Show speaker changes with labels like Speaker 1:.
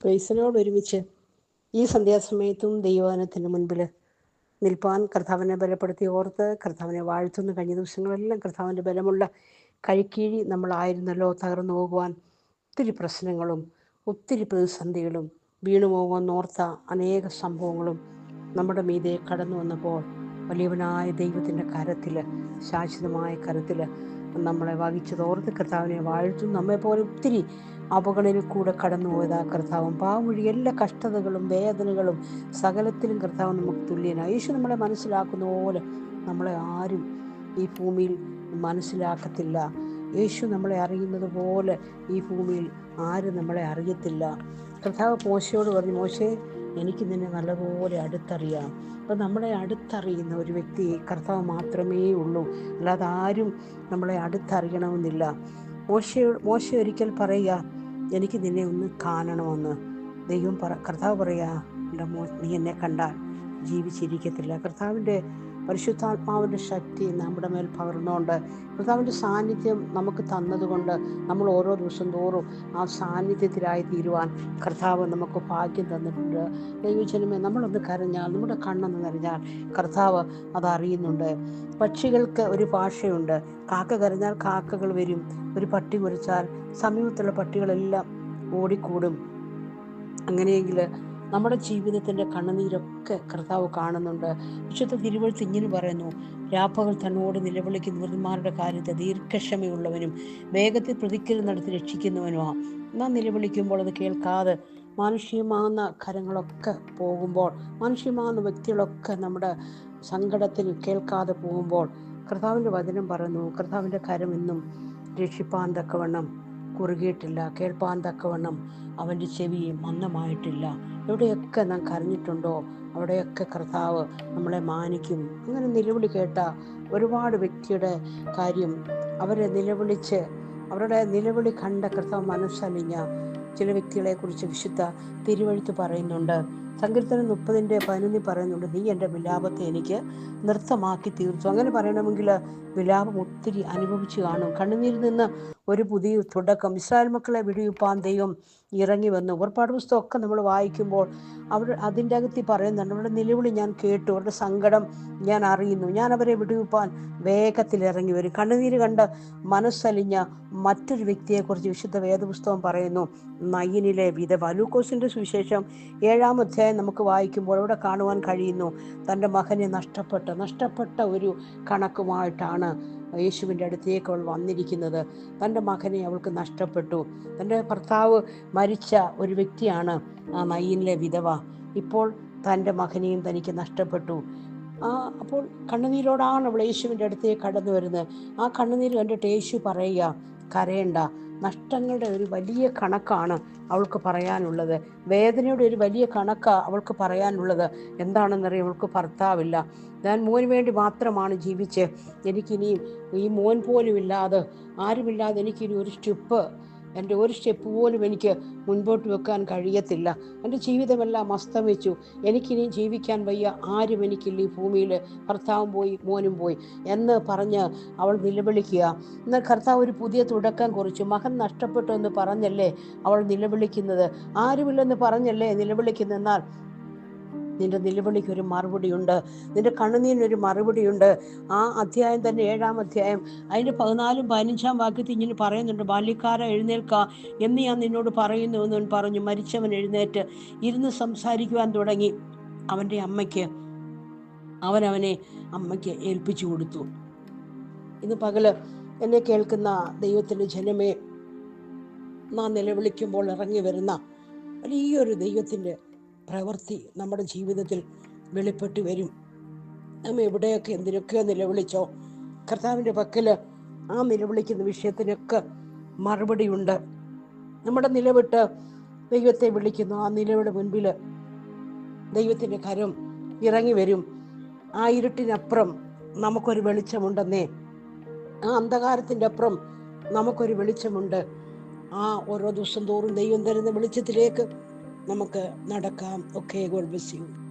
Speaker 1: പ്രൈസിനോട് ഒരുമിച്ച് ഈ സന്ധ്യാസമയത്തും ദൈവവനത്തിന്റെ മുൻപിൽ നിൽപ്പാൻ കർത്താവിനെ ബലപ്പെടുത്തി ഓർത്ത് കർത്താവിനെ വാഴ്ത്തുന്ന കഴിഞ്ഞ ദിവസങ്ങളെല്ലാം കർത്താവിന്റെ ബലമുള്ള കൈക്കീഴി നമ്മളായിരുന്നല്ലോ തകർന്നു പോകുവാൻ. ഒത്തിരി പ്രശ്നങ്ങളും ഒത്തിരി പ്രതിസന്ധികളും വീണു പോകുമെന്ന് ഓർത്ത അനേക സംഭവങ്ങളും നമ്മുടെ മീതെ കടന്നു വന്നപ്പോൾ വലിയവനായ ദൈവത്തിന്റെ കരത്തിൽ ശാശ്വതമായ കരത്തിൽ നമ്മളെ വഹിച്ചത് ഓർത്ത് കർത്താവിനെ വാഴ്ത്തും നമ്മെപ്പോലെ ഒത്തിരി അപകടയിൽ കൂടെ കടന്നു പോയതാ കർത്താവും. പാവമൊഴി എല്ലാ കഷ്ടതകളും വേദനകളും സകലത്തിലും കർത്താവ് നമുക്ക് തുല്യനാണ് യേശു നമ്മളെ മനസ്സിലാക്കുന്ന പോലെ നമ്മളെ ആരും ഈ ഭൂമിയിൽ മനസ്സിലാക്കത്തില്ല. യേശു നമ്മളെ അറിയുന്നത് പോലെ ഈ ഭൂമിയിൽ ആരും നമ്മളെ അറിയത്തില്ല. കർത്താവ് മോശയോട് പറഞ്ഞു മോശേ എനിക്ക് നിന്നെ നല്ലപോലെ അടുത്തറിയാം. അപ്പം നമ്മളെ അടുത്തറിയുന്ന ഒരു വ്യക്തി കർത്താവ് മാത്രമേ ഉള്ളൂ. അല്ലാതെ ആരും നമ്മളെ അടുത്തറിയണമെന്നില്ല. മോശ മോശ ഒരിക്കൽ പറയുക എനിക്ക് നിന്നെ ഒന്ന് കാണണമെന്ന്. ദൈവം പറ കർത്താവ് പറയാ എന്റെ മോ നീ എന്നെ കണ്ടാൽ ജീവിച്ചിരിക്കത്തില്ല. കർത്താവിന്റെ പരിശുദ്ധാത്മാവിന്റെ ശക്തി നമ്മുടെ മേൽ പകർന്നുകൊണ്ട് കർത്താവിന്റെ സാന്നിധ്യം നമുക്ക് തന്നതുകൊണ്ട് നമ്മൾ ഓരോ ദിവസം തോറും ആ സാന്നിധ്യത്തിലായി തീരുവാൻ കർത്താവ് നമുക്ക് ഭാഗ്യം തന്നിട്ടുണ്ട്. ദൈവജനമേ നമ്മളൊന്ന് കരഞ്ഞാൽ നമ്മുടെ കണ്ണൊന്ന് നിറഞ്ഞാൽ കർത്താവ് അതറിയുന്നുണ്ട്. പക്ഷികൾക്ക് ഒരു ഭാഷയുണ്ട്. കാക്ക കരഞ്ഞാൽ കാക്കകൾ വരും. ഒരു പട്ടി കുരച്ചാൽ സമീപത്തുള്ള പട്ടികളെല്ലാം ഓടിക്കൂടും. അങ്ങനെയെങ്കിൽ നമ്മുടെ ജീവിതത്തിന്റെ കണ്ണുനീരൊക്കെ കർത്താവ് കാണുന്നുണ്ട്. വിശുദ്ധ തിരുവഴുത്ത് ഇങ്ങനെ പറയുന്നു രാപ്പകൽ തന്നോട് നിലവിളിക്കുന്ന വൃദ്ധന്മാരുടെ കാര്യത്തെ ദീർഘക്ഷമയുള്ളവനും വേഗത്തിൽ പ്രതിക്കൽ നടത്തി രക്ഷിക്കുന്നവനുമാ. നാം നിലവിളിക്കുമ്പോൾ അത് കേൾക്കാതെ മാനുഷികമാകുന്ന കരങ്ങളൊക്കെ പോകുമ്പോൾ മാനുഷികമാകുന്ന വ്യക്തികളൊക്കെ നമ്മുടെ സങ്കടത്തിൽ കേൾക്കാതെ പോകുമ്പോൾ കർത്താവിന്റെ വചനം പറയുന്നു കർത്താവിന്റെ കരം എന്നും രക്ഷിപ്പാൻ തക്കവണ്ണം കുറുകിയിട്ടില്ല കേൾപ്പാൻ തക്കവണ്ണം അവന്റെ ചെവി മന്ദമായിട്ടില്ല. എവിടെയൊക്കെ നാം കരഞ്ഞിട്ടുണ്ടോ? അവിടെയൊക്കെ കർത്താവ് നമ്മളെ മാനിക്കും. അങ്ങനെ നിലവിളി കേട്ട ഒരുപാട് വ്യക്തിയുടെ കാര്യം അവരെ നിലവിളിച്ച് അവരുടെ നിലവിളി കണ്ട കർത്താവ് മനസ്സലിഞ്ഞ ചില വ്യക്തികളെ കുറിച്ച് വിശുദ്ധ തിരുവഴുത്ത് പറയുന്നുണ്ട്. സങ്കീർത്തനം മുപ്പതിന്റെ പതിനൊന്നിൽ പറയുന്നുണ്ട് നീ എന്റെ വിലാപത്തെ എനിക്ക് നൃത്തമാക്കി തീർത്തു അങ്ങനെ പറയണമെങ്കിൽ വിലാപം ഒത്തിരി അനുഭവിച്ചു കാണും. കണ്ണുനീരിൽ നിന്ന് ഒരു പുതിയ തുടക്കം. ഇസ്രായേൽ മക്കളെ വിടിയുപ്പാൻ ദൈവം ഇറങ്ങി വന്നു. പുറപ്പാട് പുസ്തകമൊക്കെ നമ്മൾ വായിക്കുമ്പോൾ അവർ അതിന്റെ അകത്ത് പറയുന്നുണ്ട് അവരുടെ നിലവിളി ഞാൻ കേട്ടു അവരുടെ സങ്കടം ഞാൻ അറിയുന്നു. ഞാൻ അവരെ വിടിയുപ്പാൻ വേഗത്തിൽ ഇറങ്ങി വരും. കണ്ണുനീര് കണ്ട് മനസ്സലിഞ്ഞ മറ്റൊരു വ്യക്തിയെക്കുറിച്ച് വിശുദ്ധ വേദപുസ്തകം പറയുന്നു നയ്യനിലെ വിധവ ലൂക്കോസിന്റെ സുവിശേഷം ഏഴാം അധ്യായം നമുക്ക് വായിക്കുമ്പോൾ അവിടെ കാണുവാൻ കഴിയുന്നു. തന്റെ മകനെ നഷ്ടപ്പെട്ട നഷ്ടപ്പെട്ട ഒരു കണക്കുമായിട്ടാണ് യേശുവിന്റെ അടുത്തേക്ക് അവൾ വന്നിരിക്കുന്നത്. തന്റെ മകനെ അവൾക്ക് നഷ്ടപ്പെട്ടു. തന്റെ ഭർത്താവ് മരിച്ച ഒരു വ്യക്തിയാണ് ആ നയ്യനിലെ വിധവ. ഇപ്പോൾ തന്റെ മകനെയും തനിക്ക് നഷ്ടപ്പെട്ടു. ആ അപ്പോൾ കണ്ണുനീരോടാണ് അവൾ യേശുവിന്റെ അടുത്തേക്ക് കടന്നു വരുന്നത്. ആ കണ്ണുനീര് കണ്ടിട്ട് യേശു പറയുക കരയണ്ട. നഷ്ടങ്ങളുടെ ഒരു വലിയ കണക്കാണ് അവൾക്ക് പറയാനുള്ളത്. വേദനയുടെ ഒരു വലിയ കണക്കാണ് അവൾക്ക് പറയാനുള്ളത്. എന്താണെന്നറിയാം അവൾക്ക് ഭർത്താവില്ല. ഞാൻ മോന് വേണ്ടി മാത്രമാണ് ജീവിച്ച്. എനിക്കിനിയും ഈ മോൻ പോലും ഇല്ലാതെ ആരുമില്ലാതെ എനിക്കിനി ഒരു സ്റ്റെപ്പ് എന്റെ ഒരു സ്റ്റെപ്പ് പോലും എനിക്ക് മുൻപോട്ട് വെക്കാൻ കഴിയത്തില്ല. എന്റെ ജീവിതമെല്ലാം അസ്തമിച്ചു. എനിക്കിനി ജീവിക്കാൻ വയ്യ. ആരും എനിക്കില്ല. ഈ ഭൂമിയിൽ ഭർത്താവും പോയി മോനും പോയി എന്ന് പറഞ്ഞ് അവൾ നിലവിളിക്കുക. എന്നാൽ കർത്താവ് ഒരു പുതിയ തുടക്കം കുറിച്ചു. മകൻ നഷ്ടപ്പെട്ടു എന്ന് പറഞ്ഞല്ലേ അവൾ നിലവിളിക്കുന്നത്? ആരുമില്ലെന്ന് പറഞ്ഞല്ലേ നിലവിളിക്കുന്നത്? എന്നാൽ നിന്റെ നിലവിളിക്ക് ഒരു മറുപടിയുണ്ട്. നിന്റെ കണ്ണുനീരിനൊരു മറുപടിയുണ്ട്. ആ അധ്യായം തന്നെ ഏഴാം അധ്യായം. അതിന്റെ പതിനാലും പതിനഞ്ചാം വാക്യത്തിൽ ഇങ്ങനെ പറയുന്നുണ്ട്. ബാല്യക്കാര എഴുന്നേൽക്ക എന്ന് ഞാൻ നിന്നോട് പറയുന്നു എന്ന് പറഞ്ഞു. മരിച്ചവൻ എഴുന്നേറ്റ് ഇരുന്ന് സംസാരിക്കുവാൻ തുടങ്ങി. അവന്റെ അമ്മയ്ക്ക് അവനവനെ അവനെ അമ്മയ്ക്ക് ഏൽപ്പിച്ചു കൊടുത്തു. ഇന്ന് പകൽ എന്നെ കേൾക്കുന്ന ദൈവത്തിന്റെ ജനമേ നാം നിലവിളിക്കുമ്പോൾ ഇറങ്ങി വരുന്ന വലിയൊരു ദൈവത്തിന്റെ പ്രവൃത്തി നമ്മുടെ ജീവിതത്തിൽ വെളിപ്പെട്ട് വരും. നാം എവിടെയൊക്കെ എന്തിനൊക്കെ നിലവിളിച്ചോ കർത്താവിന്റെ പക്കൽ ആ നിലവിളിക്കുന്ന വിഷയത്തിനൊക്കെ മറുപടിയുണ്ട്. നമ്മുടെ നിലവിട്ട് ദൈവത്തെ വിളിക്കുന്നു. ആ നിലവിടെ മുൻപിൽ ദൈവത്തിന്റെ കരം ഇറങ്ങി വരും. ആ ഇരുട്ടിനപ്പുറം നമുക്കൊരു വെളിച്ചമുണ്ടെന്നേ. ആ അന്ധകാരത്തിന്റെ അപ്പുറം നമുക്കൊരു വെളിച്ചമുണ്ട്. ആ ഓരോ ദിവസം തോറും ദൈവം തരുന്ന വെളിച്ചത്തിലേക്ക് നമുക്ക് നടക്കാം. Okay God bless you.